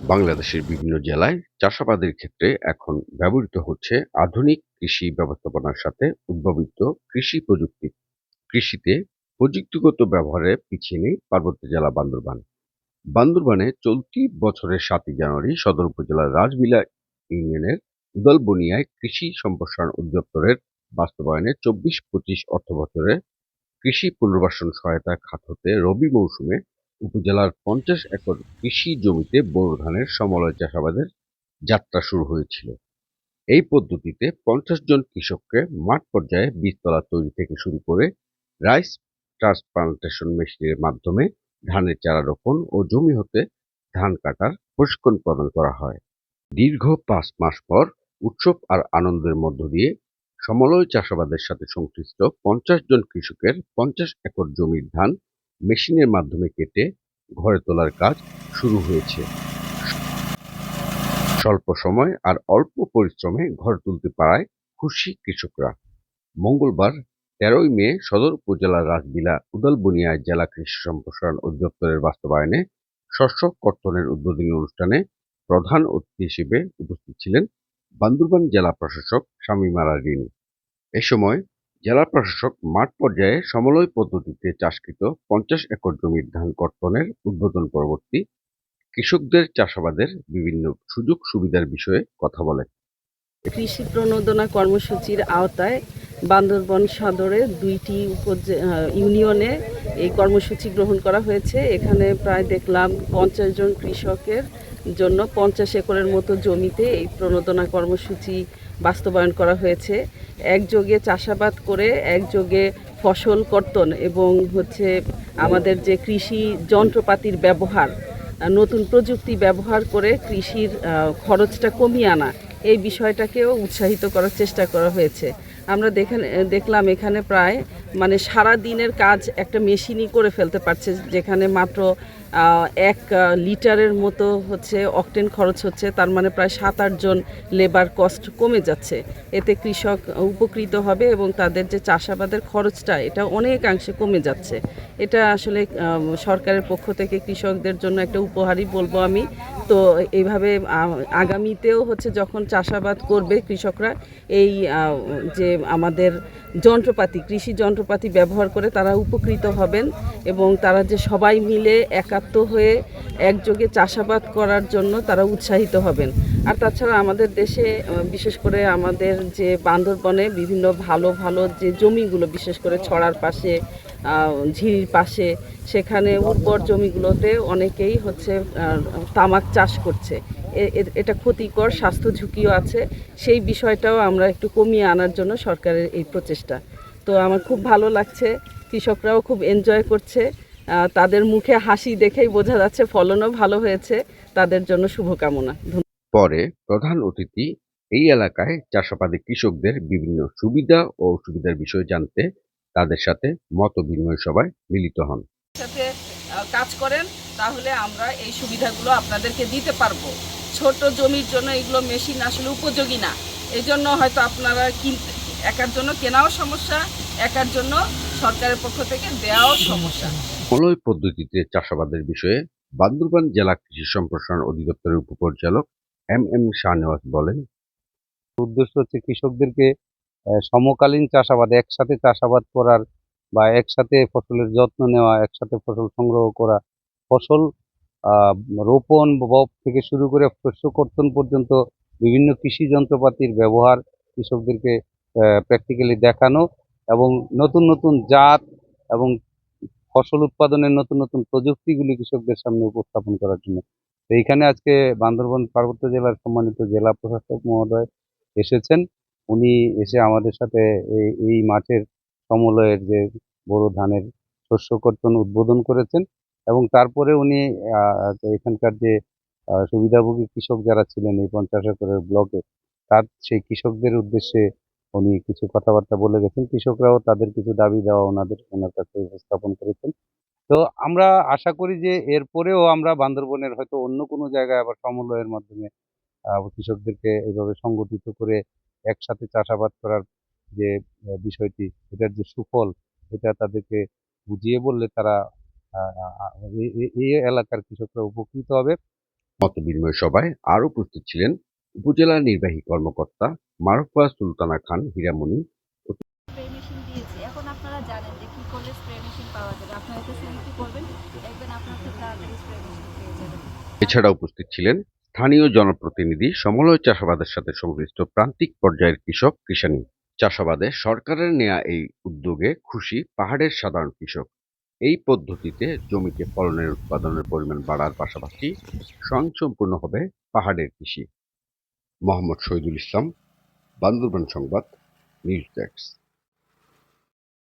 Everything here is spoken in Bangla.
বাংলাদেশের বিভিন্ন জেলায় চাষাবাদের ক্ষেত্রে এখন ব্যবহৃত হচ্ছে আধুনিক কৃষি ব্যবস্থাপনার সাথে উদ্ভাবিত কৃষি প্রযুক্তি। কৃষিতে প্রযুক্তিগত ব্যবহারে পিছিয়ে নেই পার্বত্য জেলা বান্দরবান। বান্দরবানে চলতি বছরের সাতই জানুয়ারি সদর উপজেলার রাজবিলা ইউনিয়নের উদালবনিয়ায় কৃষি সম্প্রসারণ অধিদপ্তরের বাস্তবায়নে চব্বিশ পঁচিশ অর্থ বছরে কৃষি পুনর্বাসন সহায়তা খাত হতে রবি মৌসুমে উপজেলার পঞ্চাশ একর কৃষি জমিতে বোরো ধানের সমলয় চাষাবাদের যাত্রা শুরু হয়েছিল। এই পদ্ধতিতে পঞ্চাশ জন কৃষককে মাঠ পর্যায়ে বীজতলা তৈরি থেকে শুরু করে রাইস ট্রান্সপ্লান্টেশন মেশিনের মাধ্যমে ধানের চারা রোপণ ও জমি হতে ধান কাটার প্রশিক্ষণ প্রদান করা হয়। দীর্ঘ পাঁচ মাস পর উৎসব আর আনন্দের মধ্য দিয়ে সমলয় চাষাবাদের সাথে সংশ্লিষ্ট পঞ্চাশ জন কৃষকের পঞ্চাশ একর জমির ধান মেশিনের মাধ্যমে কেটে ঘরে তোলার কাজ শুরু হয়েছে। স্বল্প সময় আর অল্প পরিশ্রমে ঘর তুলতে পারায় খুশি কৃষকরা। মঙ্গলবার তেরোই মে সদর উপজেলার রাজবিলা উদালবনিয়ায় জেলা কৃষি সম্প্রসারণ অধিদপ্তরের বাস্তবায়নে শস্য কর্তনের উদ্বোধনী অনুষ্ঠানে প্রধান অতিথি হিসেবে উপস্থিত ছিলেন বান্দরবান জেলা প্রশাসক শামীমারা রিনি এ সময় জেলা প্রশাসক মাঠ পর্যায়ে সমলয় পদ্ধতিতে চাষকৃত পঞ্চাশ একর জমির ধান কর্তনের উদ্বোধন পরবর্তী কৃষকদের চাষাবাদের বিভিন্ন সুযোগ সুবিধার বিষয়ে কথা বলেন। কৃষি প্রণোদনা কর্মসূচির আওতায় বান্দরবন সদরে দুইটি ইউনিয়নে এই কর্মসূচি গ্রহণ করা হয়েছে। এখানে প্রায় দেখলাম পঞ্চাশ জন কৃষকের জন্য পঞ্চাশ একরের মতো জমিতে এই প্রণোদনা কর্মসূচি বাস্তবায়ন করা হয়েছে। একযোগে চাষাবাদ করে একযোগে ফসল কর্তন এবং হচ্ছে আমাদের যে কৃষি যন্ত্রপাতির ব্যবহার নতুন প্রযুক্তি ব্যবহার করে কৃষির খরচটা কমিয়ে আনা, এই বিষয়টাকেও উৎসাহিত করার চেষ্টা করা হয়েছে। আমরা দেখেন দেখলাম এখানে প্রায় মানে সারা দিনের কাজ একটা মেশিনই করে ফেলতে পারছে, যেখানে মাত্র এক লিটারের মতো হচ্ছে অকটেন খরচ হচ্ছে, তার মানে প্রায় সাত আটজন লেবার কস্ট কমে যাচ্ছে। এতে কৃষক উপকৃত হবে এবং তাদের যে চাষাবাদের খরচটা, এটা অনেকাংশে কমে যাচ্ছে। এটা আসলে সরকারের পক্ষ থেকে কৃষকদের জন্য একটা উপহারই বলব আমি। তো এইভাবে আগামীতেও হচ্ছে যখন চাষাবাদ করবে কৃষকরা, এই যে আমাদের যন্ত্রপাতি, কৃষি যন্ত্রপাতি ব্যবহার করে তারা উপকৃত হবেন এবং তারা যে সবাই মিলে একাত্ম হয়ে একযোগে চাষাবাদ করার জন্য তারা উৎসাহিত হবেন। আর তাছাড়া আমাদের দেশে বিশেষ করে আমাদের যে বান্দরবনে বিভিন্ন ভালো ভালো যে জমিগুলো, বিশেষ করে ছড়ার পাশে ঝিরির পাশে, সেখানে উর্বর জমিগুলোতে অনেকেই হচ্ছে তামাক চাষ করছে। এটা ক্ষতিকর, স্বাস্থ্য ঝুঁকিও আছে। সেই বিষয়টাও আমরা একটু কমিয়ে আনার জন্য সরকারের এই প্রচেষ্টা। তো আমার খুব ভালো লাগছে, কৃষকরাও খুব এনজয় করছে। তাদের মুখে হাসি দেখেই বোঝা যাচ্ছে ফলনও ভালো হয়েছে। তাদের জন্য শুভকামনা। পরে প্রধান অতিথি, এই এলাকায় চাষাবাদী কৃষকদের বিভিন্ন সুবিধা ও অসুবিধার বিষয়ে জানতে তাদের সাথে মত বিনিময় সভায় মিলিত হন। সাথে কাজ করেন তাহলে আমরা এই সুবিধাগুলো আপনাদেরকে দিতে পারব। ছোট জমির জন্য এগুলো মেশিন আসলে উপযোগী না। এই জন্য হয়তো আপনারা কিনতে একার জন্য কেনাও সমস্যা একার জন্য সরকারের পক্ষ থেকে দেওয়াও সমস্যা। মলয় পদ্ধতিতে চাষাবাদের বিষয়ে বান্দরবান জেলা কৃষি সম্প্রসারণ অধিদপ্তরের উপপরিচালক এম এম শাহনেওয়াজ বলেন উদ্দেশ্য হচ্ছে কৃষকদেরকে সমকালীন চাষাবাদ, একসাথে চাষাবাদ করার বা একসাথে ফসলের যত্ন নেওয়া, একসাথে ফসল সংগ্রহ করা, ফসল রোপণ বপ থেকে শুরু করে শস্য কর্তন পর্যন্ত বিভিন্ন কৃষি যন্ত্রপাতির ব্যবহার কৃষকদেরকে প্র্যাকটিক্যালি দেখানো এবং নতুন নতুন জাত এবং ফসল উৎপাদনের নতুন নতুন প্রযুক্তিগুলি কৃষকদের সামনে উপস্থাপন করার জন্য। এইখানে আজকে বান্দরবন পার্বত্য জেলার সম্মানিত জেলা প্রশাসক মহোদয় এসেছেন। উনি এসে আমাদের সাথে এই মাঠের সমলয়ের যে বড় ধানের শস্য কর্তন উদ্বোধন করেছেন এবং তারপরে উনি এখানকার যে সুবিধাভোগী কৃষক যারা ছিলেন এই পঞ্চাশ একরের ব্লকে, তার, সেই কৃষকদের উদ্দেশ্যে উনি কিছু কথাবার্তা বলে গেছেন। কৃষকরাও তাদের কিছু দাবি দেওয়া ওনাদের, ওনার কাছে উপস্থাপন করেছেন। তো আমরা আশা করি যে এরপরেও আমরা বান্দরবনের হয়তো অন্য কোনো জায়গায় আবার সমন্বয়ের মাধ্যমে কৃষকদেরকে এইভাবে সংগঠিত করে একসাথে চাষাবাদ করার যে বিষয়টি এটার যে সুফল এটা তাদেরকে বুঝিয়ে বললে তারা এই- এলাকার কৃষকরা উপকৃত হবে। মতবিনিময় সভায় আরও উপস্থিত ছিলেন উপজেলা নির্বাহী কর্মকর্তা মারুফা সুলতানা খান হীরামণি। স্প্রে মেশিন এখন আপনারা জানেন যে কি করলে স্প্রে মেশিন পাওয়া যাবে। আপনারা এটা সিলেক্ট করবেন দেখবেন আপনার খুব তাড়াতাড়ি স্প্রে মেশিন পেয়ে যাবেন। এছাড়া উপস্থিত ছিলেন স্থানীয় জনপ্রতিনিধি সমলয় চাষাবাদের সাথে সংশ্লিষ্ট প্রান্তিক পর্যায়ের কৃষক কৃষানী। চাষাবাদে সরকারের নেয়া এই উদ্যোগে খুশি পাহাড়ের সাধারণ কৃষক। এই পদ্ধতিতে জমিতে ফলনের উৎপাদনের পরিমাণ বাড়ার পাশাপাশি স্বয়ংসম্পূর্ণ হবে পাহাড়ের কৃষি। মোহাম্মদ শহীদুল ইসলাম, বান্দরবান সংবাদ, নিউজ ডেস্ক।